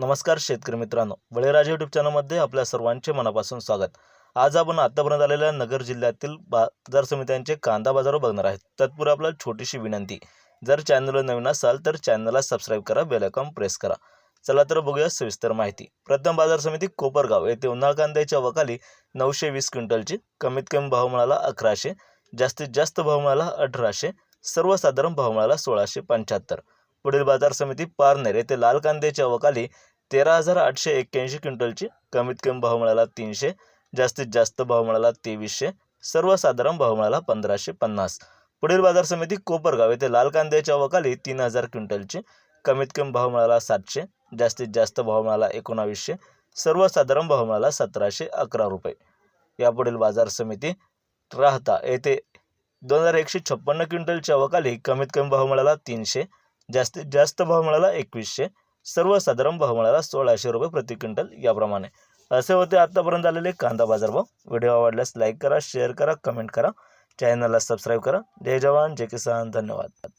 नमस्कार शेतकरी मित्रांनो. बळीराजा युट्यूब चॅनलमध्ये आपल्या सर्वांचे मनापासून स्वागत. आज आपण आतापर्यंत आलेल्या नगर जिल्ह्यातील बाजार समित्यांचे कांदा बाजार बघणार आहेत. तत्पूर्वी आपल्याला छोटीशी विनंती. जर चॅनलवर नवीन असाल तर चॅनलला सबस्क्राईब करा बेलकॉम प्रेस करा. चला तर बघूया सविस्तर माहिती. प्रथम बाजार समिती कोपरगाव येथे उन्हाळ कांद्याच्या वकाली नऊशे वीस क्विंटलची कमीत कमी भाव मिळाला अकराशे जास्तीत जास्त भाव मिळाला अठराशे सर्वसाधारण भाव मिळाला सोळाशे पंच्याहत्तर. पुढील बाजार समिती पारनेर येथे लाल कांद्याच्या वकाली तेरा हजार आठशे एक्क्याऐंशी क्विंटलची कमीत कमी भाव मिळाला तीनशे जास्तीत जास्त भाव मिळाला तेवीसशे सर्वसाधारण भाव मिळाला पंधराशे पन्नास. पुढील बाजार समिती कोपरगाव येथे लाल कांद्याच्या वकाली तीन हजार क्विंटलची कमीत कमी भाव मिळाला सातशे जास्तीत जास्त भाव मिळाला एकोणावीसशे सर्वसाधारण भाव मिळाला सतराशे अकरा रुपये. यापुढील बाजार समिती राहता येथे दोन हजार एकशे छप्पन्न क्विंटलच्या वकाली कमीत कमी भाव मिळाला तीनशे जास्तीत जास्त भाव मिळाला एकवीसशे सर्वसाधारण भाव मिळाला सोळाशे रुपये प्रति क्विंटल याप्रमाणे. असे होते आत्तापर्यंत आलेले कांदा बाजार भाव. व्हिडिओ आवडल्यास लाईक करा शेअर करा कमेंट करा. चॅनलला सबस्क्राईब करा. जय जवान जय किसान. धन्यवाद.